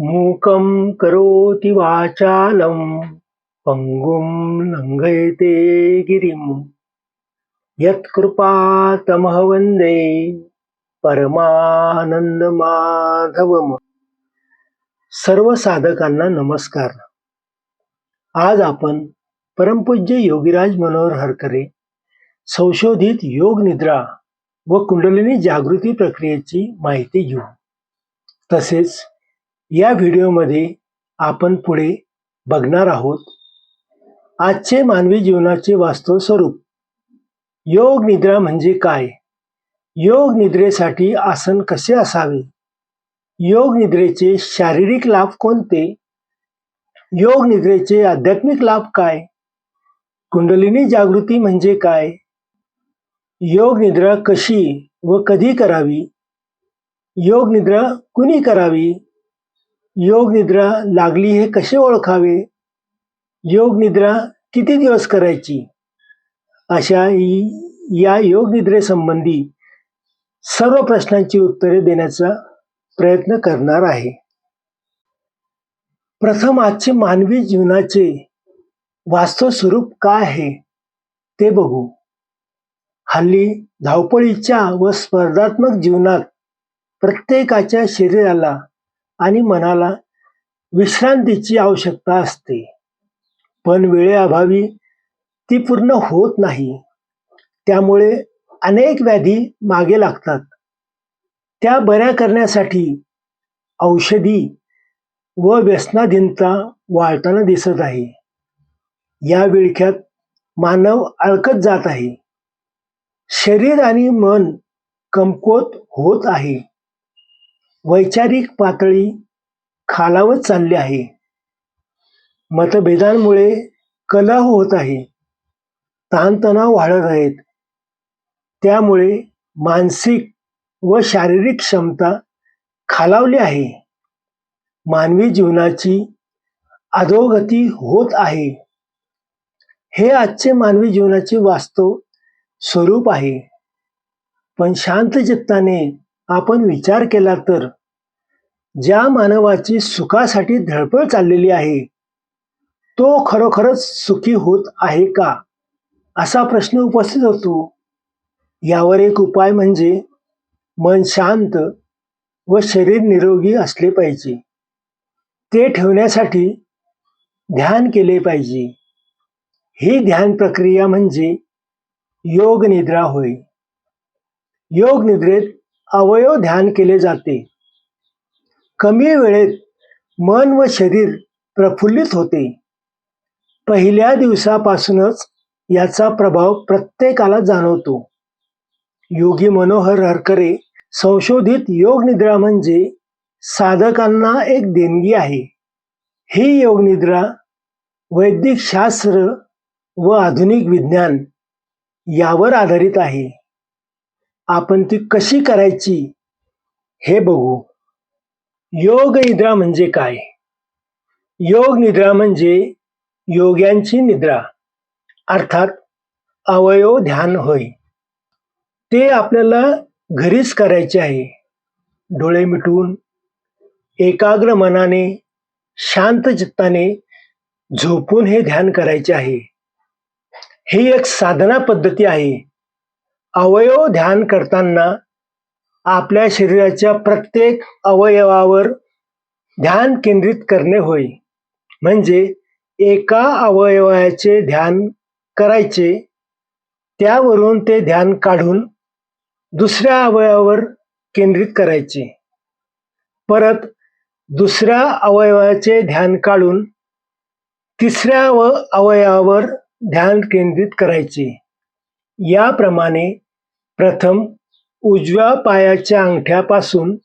मूकं करोति वाचालं पङ्गुं लङ्घयते गिरिं। यत्कृपातमः वन्दे परमानंदमाधवम सर्व साधकांना नमस्कार। आज आपण परमपूज्य योगीराज मनोहर हरकरे संशोधित योग निद्रा व कुंडलिनी जागृती प्रक्रियेची माहिती घेऊ। तसेच या व्हिडिओमध्ये आपण पुढे बघणार आहोत. आजचे मानवी जीवनाचे वास्तव स्वरूप योग निद्रा म्हणजे काय? योग निद्रेसाठी आसन कसे असावे? योग निद्रेचे शारीरिक लाभ कोणते? योग निद्रेचे आध्यात्मिक लाभ काय? कुंडलिनी जागृती म्हणजे काय? योग निद्रा कशी व कधी करावी? योग निद्रा कुणी करावी? योग निद्रा लागली हे कसे ओळखावे? योग निद्रा किती दिवस करायची? अशा या योग निद्रेसंबंधी सर्व प्रश्नांची उत्तरे देण्याचा प्रयत्न करणार आहे. प्रथम आजचे मानवी जीवनाचे वास्तव स्वरूप काय आहे ते बघू. हल्ली धावपळीच्या व स्पर्धात्मक जीवनात प्रत्येकाच्या शरीराला आणि मनाला विश्रांतीची आवश्यकता असते. पण वेळेअभावी ती पूर्ण होत नाही. त्यामुळे अनेक व्याधी मागे लागतात. त्या बऱ्या करण्यासाठी औषधी व व्यसनाधीनता वाढताना दिसत आहे. या विळख्यात मानव अळकत जात आहे. शरीर आणि मन कमकुवत होत आहे. वैचारिक पातळी खालावत चालली आहे. मतभेदांमुळे कलह होत आहे. ताणतणाव वाढत आहेत. त्यामुळे मानसिक व शारीरिक क्षमता खालावली आहे. मानवी जीवनाची अधोगती होत आहे. हे आजचे मानवी जीवनाचे वास्तव स्वरूप आहे. पण शांत चित्ताने आपण विचार केला तर ज्या मानवाची सुखासाठी धडपड चाललेली आहे तो खरोखरच सुखी होत आहे का? असा प्रश्न उपस्थित होतो. यावर एक उपाय म्हणजे मन शांत व शरीर निरोगी असले पाहिजे. ते ठेवण्यासाठी ध्यान केले पाहिजे. ही ध्यान प्रक्रिया म्हणजे योग निद्रा होय. योग निद्रेत अवयव ध्यान केले जाते. कमी वेळेत मन व शरीर प्रफुल्लित होते. पहिल्या दिवसापासूनच याचा प्रभाव प्रत्येकाला जाणवतो. योगी मनोहर हरकरे संशोधित योग निद्रा म्हणजे साधकांना एक देणगी आहे. ही योग निद्रा वैदिक शास्त्र व आधुनिक विज्ञान यावर आधारित आहे. आपण ती कशी करायची हे बघू. योग निद्रा म्हणजे काय? योग निद्रा म्हणजे योग्यांची निद्रा अर्थात अवयव ध्यान होय. ते आपल्याला घरीच करायचे आहे. डोळे मिटून एकाग्र मनाने शांत चित्ताने झोपून हे ध्यान करायचे आहे. ही एक साधना पद्धती आहे. अवयव ध्यान करताना आपल्या शरीराच्या प्रत्येक अवयवावर ध्यान केंद्रित करणे होय. म्हणजे एका अवयवाचे ध्यान करायचे त्यावरून ते ध्यान काढून दुसऱ्या अवयवावर केंद्रित करायचे. परत दुसऱ्या अवयवाचे ध्यान काढून तिसऱ्या व अवयवावर ध्यान केंद्रित करायचे. याप्रमाणे प्रथम उजव्या पायाच्या अंगठ्यापासून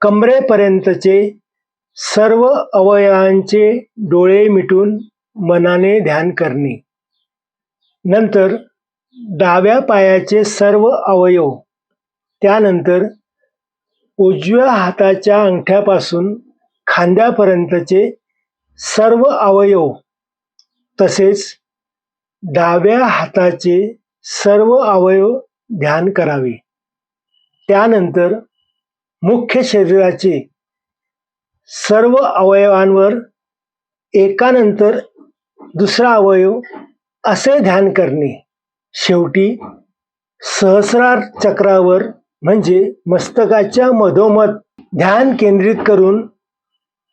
कमरेपर्यंतचे सर्व अवयवांचे डोळे मिटून मनाने ध्यान करणे. नंतर डाव्या पायाचे सर्व अवयव त्यानंतर उजव्या हाताच्या अंगठ्यापासून खांद्यापर्यंतचे सर्व अवयव तसेच डाव्या हाताचे सर्व अवयव ध्यान करावे. त्यानंतर मुख्य शरीराचे सर्व अवयवांवर एकानंतर दुसरा अवयव असे ध्यान करणे. शेवटी सहस्रार चक्रावर म्हणजे मस्तकाच्या मधोमध ध्यान केंद्रित करून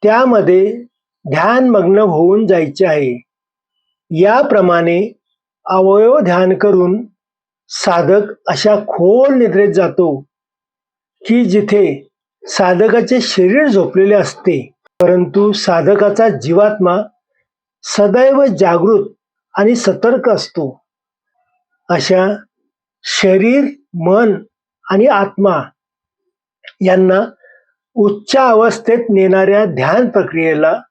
त्यामध्ये ध्यानमग्न होऊन जायचे आहे. याप्रमाणे अवयव ध्यान करून साधक अशा खोल निद्रेत जातो. की जिथे साधकाचे शरीर झोपलेले असते परंतु साधकाचा जीवात्मा सदैव जागृत आणि सतर्क असतो. अशा शरीर मन आणि आत्मा यांना उच्च अवस्थेत नेणाऱ्या ध्यान प्रक्रियेला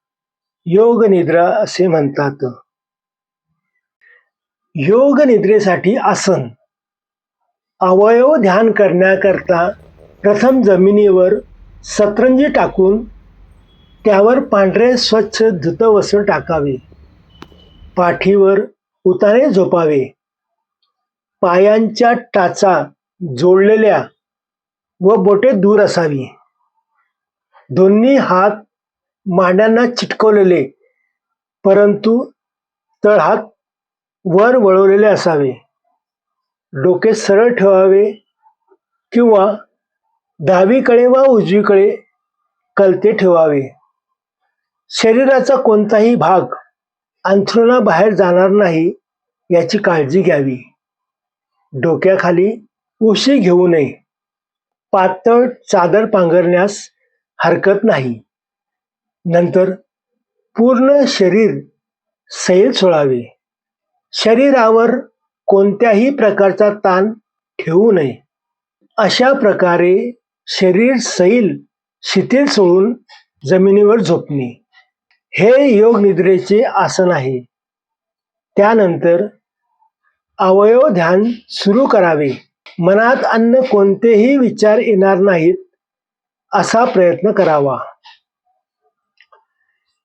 योग निद्रा असे म्हणतात. योग निद्रेसाठी आसन अवयव ध्यान करण्याकरता प्रथम जमिनीवर सतरंजी टाकून त्यावर पांढरे स्वच्छ धुतवस्त्र टाकावे. पाठीवर उतारे झोपावे. पायांच्या टाचा जोडलेल्या व बोटे दूर असावी. दोन्ही हात मांड्यांना चिटकवलेले परंतु तळहात वर वळवलेले असावे. डोके सरळ ठेवावे किंवा डावीकडे वा उजवीकडे कलते ठेवावे. शरीराचा कोणताही भाग अंथरुणाबाहेर जाणार नाही याची काळजी घ्यावी. डोक्याखाली उशी घेऊ नये. पातळ चादर पांघरण्यास हरकत नाही. नंतर पूर्ण शरीर सैल सोडावे. शरीरावर कोणत्याही प्रकारचा ताण ठेवू नये. अशा प्रकारे शरीर सैल शिथिल सोडून जमिनीवर झोपणे. हे योग निद्रेचे आसन आहे. त्यानंतर अवयव ध्यान सुरू करावे. मनात अन्न कोणतेही विचार येणार नाहीत असा प्रयत्न करावा.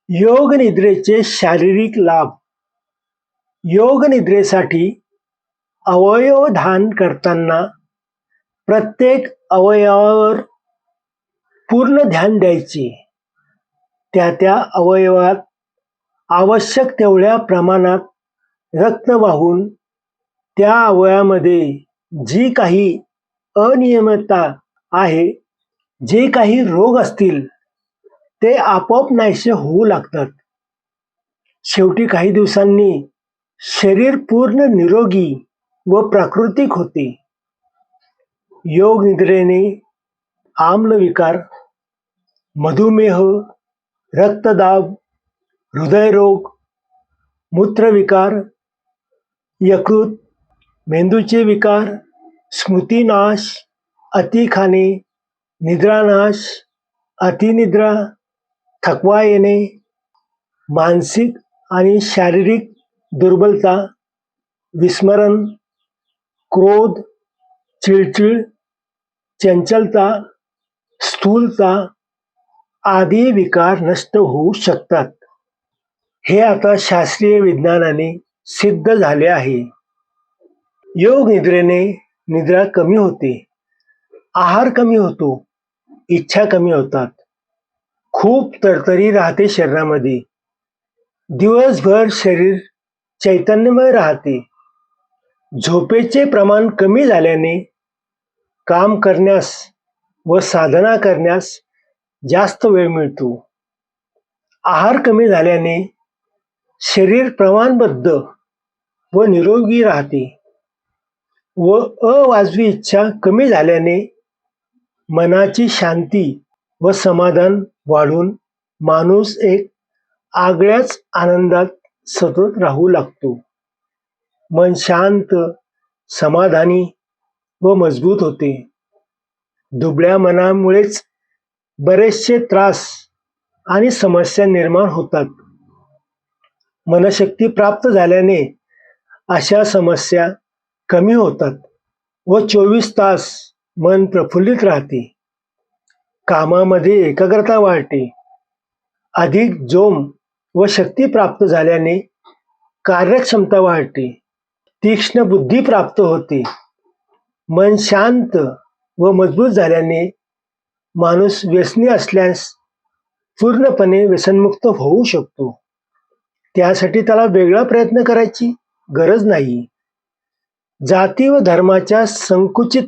योग निद्रेचे शारीरिक लाभ. योग निद्रेसाठी अवयव ध्यान करताना प्रत्येक अवयवावर पूर्ण ध्यान द्यायचे. त्या त्या अवयवात आवश्यक तेवढ्या प्रमाणात रक्त वाहून त्या अवयवामध्ये जी काही अनियमितता आहे जे काही रोग असतील ते आपोआप नाहीसे होऊ लागतात. शेवटी काही दिवसांनी शरीर पूर्ण निरोगी व प्राकृतिक होते. योग निद्रेने आम्लविकार मधुमेह रक्तदाब हृदयरोग मूत्रविकार यकृत मेंदूचे विकार स्मृतिनाश अति खाणे निद्रानाश अतिनिद्रा थकवा येणे मानसिक आणि शारीरिक दुर्बलता विस्मरण क्रोध चिळचिळ चंचलता स्थूलता आदी विकार नष्ट होऊ शकतात. हे आता शास्त्रीय विज्ञानाने सिद्ध झाले आहे. योग निद्रेने निद्रा कमी होते. आहार कमी होतो. इच्छा कमी होतात. खूप तरतरी राहते शरीरामध्ये. दिवसभर शरीर चैतन्यमय राहते. झोपेचे प्रमाण कमी झाल्याने काम करण्यास व साधना करण्यास जास्त वेळ मिळतो. आहार कमी झाल्याने शरीर प्रमाणबद्ध व निरोगी राहते व अवाजवी इच्छा कमी झाल्याने मनाची शांती व समाधान वाढून माणूस एक आगळ्याच आनंदात सतत राहू लागतो. मन शांत समाधानी व मजबूत होते. दुबळ्या मनामुळेच बरेचसे त्रास आणि समस्या निर्माण होतात. मनशक्ती प्राप्त झाल्याने अशा समस्या कमी होतात व चोवीस तास मन प्रफुल्लित राहते. कामामध्ये एकाग्रता वाढते. अधिक जोम व शक्ती प्राप्त झाल्याने कार्यक्षमता वाढते. तीक्ष्ण बुद्धी प्राप्त होते. मन शांत व मजबूत झाल्याने माणूस व्यसनी असल्यास पूर्णपणे व्यसनमुक्त होऊ शकतो. त्यासाठी त्याला वेगळा प्रयत्न करायची गरज नाही. जाती व धर्माच्या संकुचित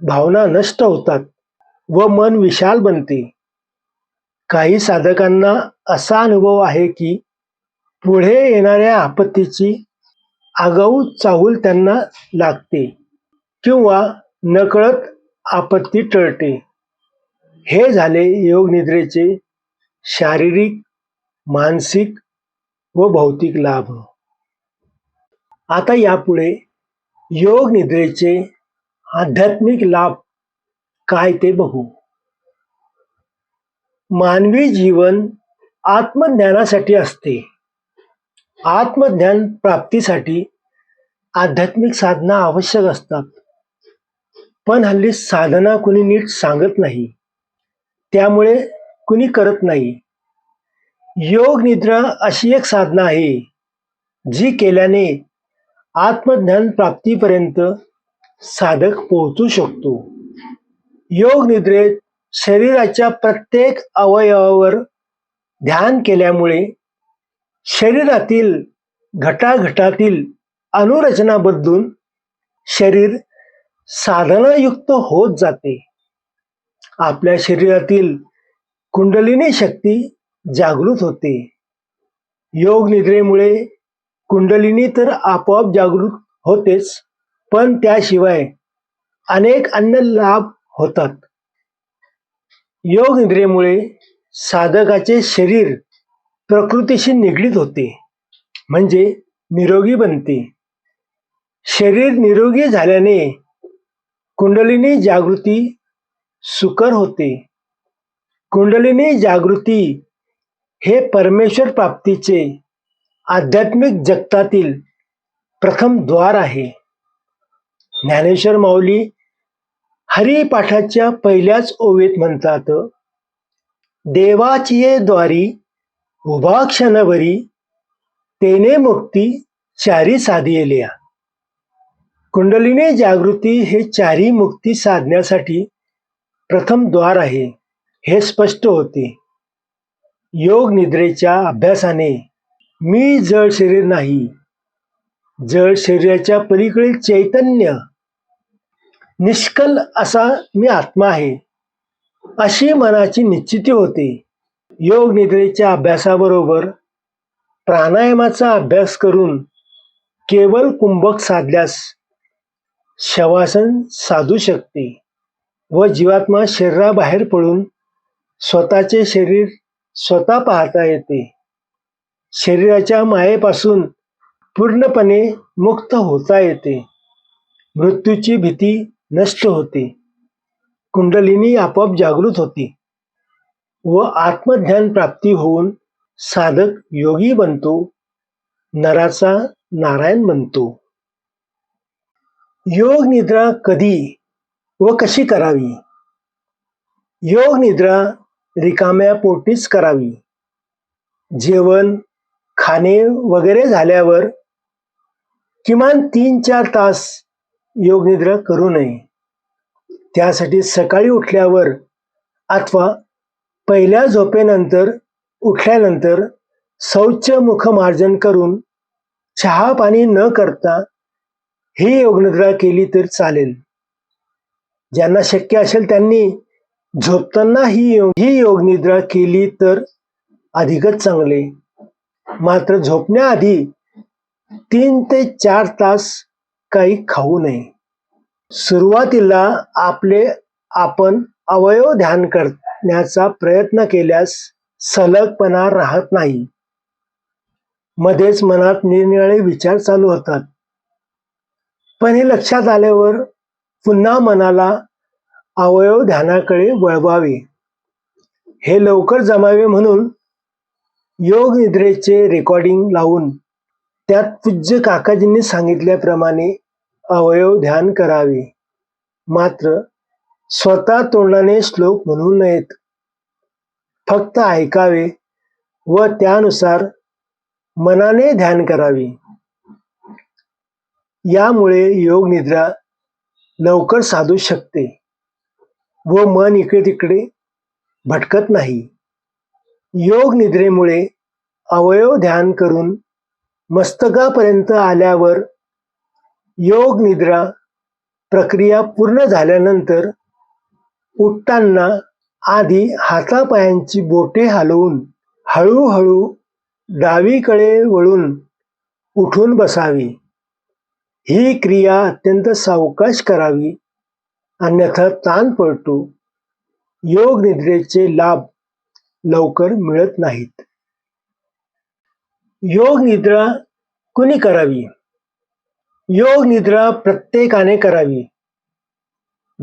भावना नष्ट होतात व मन विशाल बनते. काही साधकांना असा अनुभव आहे की पुढे येणाऱ्या आपत्तीची आगाऊ चाहूल त्यांना लागते. किंवा नकळत आपत्ती टळते. हे झाले योग निद्रेचे शारीरिक मानसिक व भौतिक लाभ. आता यापुढे योग निद्रेचे आध्यात्मिक लाभ काय ते बघू. मानवी जीवन आत्मज्ञानासाठी असते. आत्मज्ञान प्राप्तीसाठी आध्यात्मिक साधना आवश्यक असतात. पण हल्ली साधना कुणी नीट सांगत नाही. त्यामुळे कुणी करत नाही. योग निद्रा अशी एक साधना आहे जी केल्याने आत्मज्ञान प्राप्तीपर्यंत साधक पोहोचू शकतो. योग निद्रेत शरीराच्या प्रत्येक अवयवावर ध्यान केल्यामुळे शरीरातील घटाघटातील अनुरचना बदलून शरीर साधनायुक्त होत जाते. आपल्या शरीरातील कुंडलिनी शक्ती जागृत होते. योग निद्रेमुळे कुंडलिनी तर आपोआप जागृत होतेच पण त्याशिवाय अनेक अन्य लाभ होतात. योग निद्रेमुळे साधकाचे शरीर प्रकृतीशी निगडीत होते म्हणजे निरोगी बनते. शरीर निरोगी झाल्याने कुंडलिनी जागृती सुकर होते. कुंडलिनी जागृती हे परमेश्वर प्राप्तीचे आध्यात्मिक जगतातील प्रथम द्वार आहे. ज्ञानेश्वर माऊली हरिपाठाच्या पहिल्याच ओवीत म्हणतात देवाचिये द्वारी उभा क्षणभरी तेने मुक्ती चारी साधियल्या. कुंडलिनी जागृती हे चारी मुक्ती साधण्यासाठी प्रथम द्वार आहे हे स्पष्ट होते. योग निद्रेच्या अभ्यासाने मी जळ शरीर नाही जळ शरीराच्या पलीकडील चैतन्य निष्कल असा मी आत्मा आहे अशी मनाची निश्चिती होते. योग निद्रेच्या अभ्यासाबरोबर प्राणायामाचा अभ्यास करून केवळ कुंभक साधल्यास शवासन साधू शकते व जीवात्मा शरीराबाहेर पडून स्वतःचे शरीर स्वतः पाहता येते. शरीराच्या मायेपासून पूर्णपणे मुक्त होता येते. मृत्यूची भीती नष्ट होते. कुंडलिनी आपोआप जागृत होते व आत्मज्ञान प्राप्ती होऊन साधक योगी बनतो नराचा नारायण बनतो. योग निद्रा कधी व कशी करावी? योग निद्रा रिकाम्या पोटीच करावी. जेवण खाणे वगैरे झाल्यावर किमान तीन चार तास योग निद्रा करू नये. त्यासाठी सकाळी उठल्यावर अथवा पहिल्या झोपेनंतर उठल्यानंतर शौच मुखमार्जन करून चहा पाणी न करता ही योगनिद्रा केली तर चालेल. ज्यांना शक्य असेल त्यांनी झोपताना ही योग ही योगनिद्रा केली तर अधिकच चांगले. मात्र झोपण्याआधी तीन ते चार तास काही खाऊ नये. सुरुवातीला आपले आपण अवयव ध्यान करण्याचा प्रयत्न केल्यास सलगपणा राहत नाही. मध्येच मनात निरनिराळे विचार चालू होतात. पण हे लक्षात आल्यावर पुन्हा मनाला अवयव ध्यानाकडे वळवावे. हे लवकर जमावे म्हणून योग निद्रेचे रेकॉर्डिंग लावून त्यात पूज्य काकाजींनी सांगितल्याप्रमाणे अवयव ध्यान करावे. मात्र स्वतः तोंडाने श्लोक म्हणू नयेत. फक्त ऐकावे व त्यानुसार मनाने ध्यान करावे. यामुळे योग निद्रा लवकर साधू शकते व मन इकडे तिकडे भटकत नाही. योग निद्रेमुळे अवयव ध्यान करून मस्तकापर्यंत आल्यावर योग निद्रा प्रक्रिया पूर्ण झाल्यानंतर उठताना आधी हातापायांची बोटे हलवून हळूहळू डावीकडे वळून उठून बसावी. ही क्रिया अत्यंत सावकाश करावी. अन्यथा ताण पडतो. योग निद्रेचे लाभ लवकर मिळत नाहीत. योग निद्रा कुणी करावी? योग निद्रा प्रत्येकाने करावी.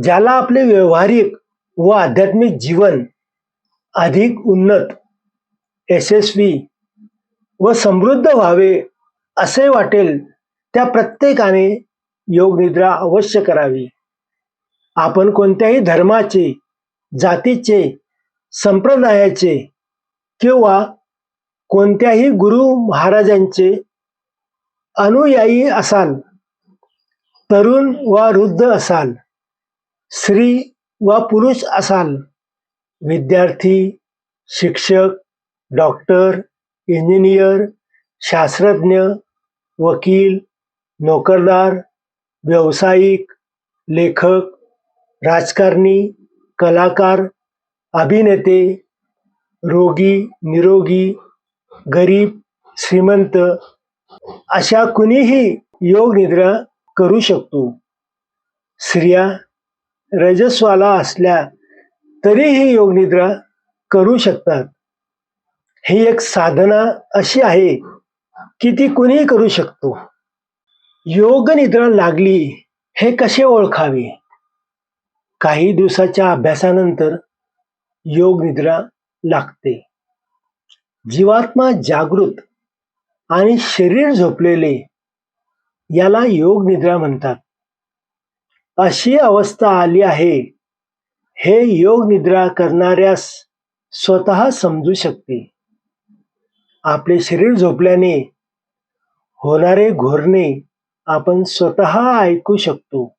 ज्याला आपले व्यवहारिक व आध्यात्मिक जीवन अधिक उन्नत यशस्वी व समृद्ध व्हावे असे वाटेल त्या प्रत्येकाने योग निद्रा अवश्य करावी. आपण कोणत्याही धर्माचे जातीचे संप्रदायाचे किंवा कोणत्याही गुरु महाराजांचे अनुयायी असाल तरुण वा वृद्ध असाल स्त्री वा पुरुष असाल विद्यार्थी शिक्षक डॉक्टर इंजिनियर शास्त्रज्ञ वकील नोकरदार व्यावसायिक लेखक राजकारणी कलाकार अभिनेते रोगी निरोगी गरीब श्रीमंत अशा कुणीही योग निद्रा करू शकतो. स्त्रिया रजस्वाला असल्या तरीही योग निद्रा करू शकतात. ही एक साधना अशी आहे की ती कुणीही करू शकतो. योग निद्रा लागली हे कसे ओळखावे? काही दिवसाच्या अभ्यासानंतर योग निद्रा लागते. जीवात्मा जागृत आणि शरीर झोपलेले याला योग निद्रा म्हणतात. अशी अवस्था आली आहे हे योग निद्रा करणाऱ्यास स्वतः समजू शकते. आपले शरीर झोपल्याने होणारे घोरणे आपण स्वतः ऐकू शकतो.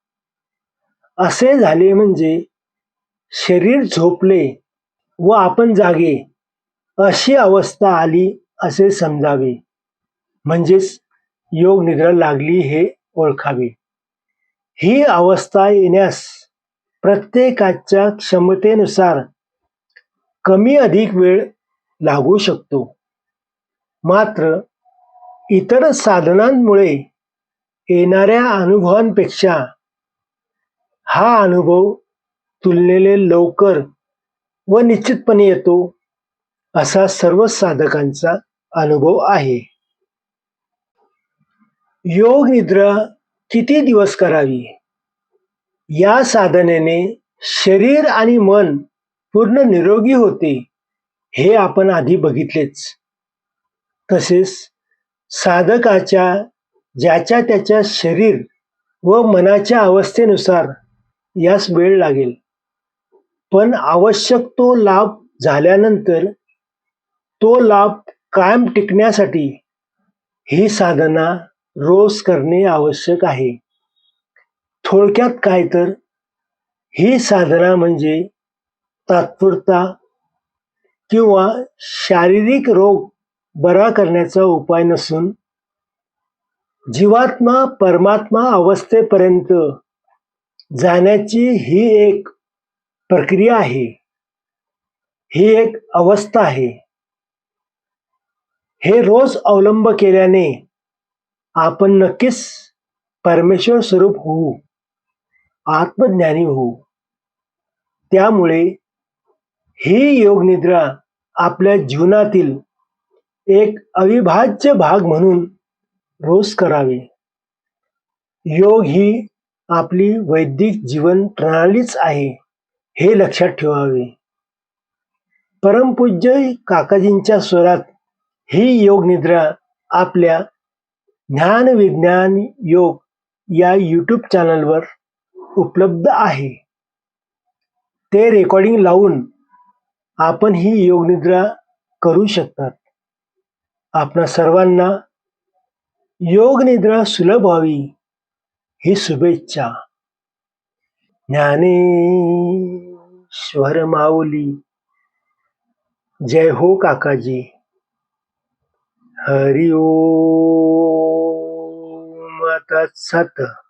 असे झाले म्हणजे शरीर झोपले व आपण जागे. अशी अवस्था आली असे समजावे. म्हणजेच योग निद्रा लागली हे ओळखावे. ही अवस्था येण्यास प्रत्येकाच्या क्षमतेनुसार कमी अधिक वेळ लागू शकतो. मात्र इतर साधनांमुळे येणाऱ्या अनुभवांपेक्षा हा अनुभव तुलनेने लवकर व निश्चितपणे येतो असा सर्व साधकांचा अनुभव आहे. योग निद्रा किती दिवस करावी? या साधनेने शरीर आणि मन पूर्ण निरोगी होते हे आपण आधी बघितलेच. तसेच साधकाच्या ज्याच्या त्याच्या शरीर व मनाच्या अवस्थेनुसार यास वेळ लागेल. पण आवश्यक तो लाभ झाल्यानंतर तो लाभ कायम टिकण्यासाठी ही साधना रोज करणे आवश्यक आहे. थोडक्यात काय तर ही साधना म्हणजे तात्पुरता किंवा शारीरिक रोग बरा करण्याचा उपाय नसून जीवात्मा परमात्मा अवस्थेपर्यंत जाण्याची ही एक प्रक्रिया आहे. ही एक अवस्था आहे. हे रोज अवलंब केल्याने आपण नक्कीच परमेश्वर स्वरूप होऊ आत्मज्ञानी होऊ. त्यामुळे ही योगनिद्रा आपल्या जीवनातील एक अविभाज्य भाग म्हणून रोज करावे. योग ही आपली वैदिक जीवन प्रणालीच आहे हे लक्षात ठेवावे. परमपूज्य काकाजींच्या स्वरात ही योग निद्रा आपल्या ज्ञान विज्ञान योग या यूट्यूब चॅनलवर उपलब्ध आहे. ते रेकॉर्डिंग लावून आपण ही योगनिद्रा करू शकतात. आपणा सर्वांना योगनिद्रा सुलभ व्हावी ही शुभेच्छा. ज्ञानेश्वर माऊली. जय हो काकाजी. हरि ओम तत्सत.